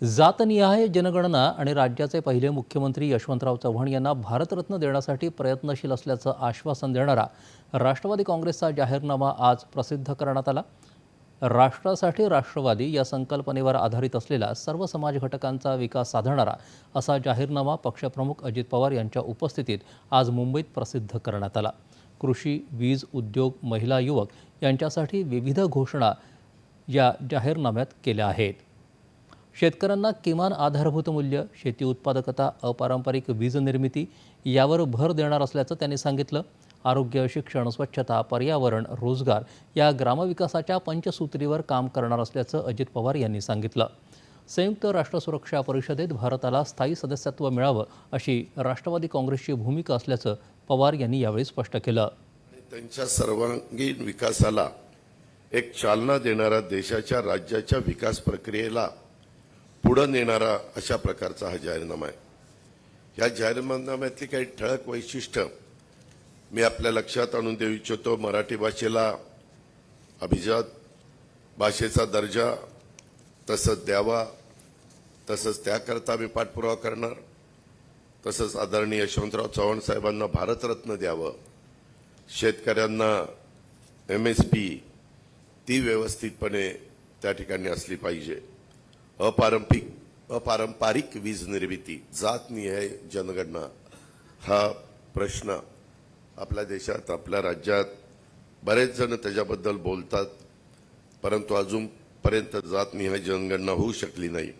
जातनिहाय जनगणना आणि राज्याचे पहिले मुख्यमंत्री यशवंतराव चव्हाण यांना भारतरत्न देण्यासाठी प्रयत्नशील असल्याचं आश्वासन देणारा राष्ट्रवादी काँग्रेसचा जाहीरनामा आज प्रसिद्ध करण्यात आला. राष्ट्रासाठी राष्ट्रवादी या संकल्पनेवर आधारित असलेला सर्व समाज घटकांचा विकास साधणारा असा जाहीरनामा पक्षप्रमुख अजित पवार यांच्या उपस्थितीत आज मुंबईत प्रसिद्ध करण्यात आला. कृषी वीज उद्योग महिला युवक यांच्यासाठी विविध घोषणा या जाहीरनाम्यात केल्या आहेत. शेतकऱ्यांना किमान आधारभूत मूल्य शेती उत्पादकता अपारंपरिक वीज निर्मिती यावर भर देणार असल्याचं त्यांनी सांगितलं. आरोग्य शिक्षण स्वच्छता पर्यावरण रोजगार या ग्रामविकासाच्या पंचसूत्रीवर काम करणार असल्याचं अजित पवार यांनी सांगितलं. संयुक्त राष्ट्र सुरक्षा परिषदेत भारताला स्थायी सदस्यत्व मिळावं अशी राष्ट्रवादी काँग्रेसची भूमिका असल्याचं पवार यांनी यावेळी स्पष्ट केलं. त्यांच्या सर्वांगीण विकासाला एक चालना देणारा देशाच्या राज्याच्या विकास प्रक्रियेला पुढं नेणारा अशा प्रकारचा हा जाहीरनामा आहे. या जाहीरनाम्यातली काही ठळक वैशिष्ट्य मी आपल्या लक्षात आणून देऊ इच्छितो. मराठी भाषेला अभिजात भाषेचा दर्जा तसंच द्यावा तसंच त्याकरता मी पाठपुरावा करणार तसंच आदरणीय यशवंतराव चव्हाण साहेबांना भारतरत्न द्यावं. शेतकऱ्यांना एम एस पी ती व्यवस्थितपणे त्या ठिकाणी असली पाहिजे. अपारंपरिक अपारंपरिक वीज निर्मिती जातनिहाय जनगणना. हा प्रश्न आपल्या देशात आपल्या राज्यात बरेच जण त्याच्याबद्दल बोलतात परंतु अजूनपर्यंत जातनिहाय जनगणना होऊ शकली नाही.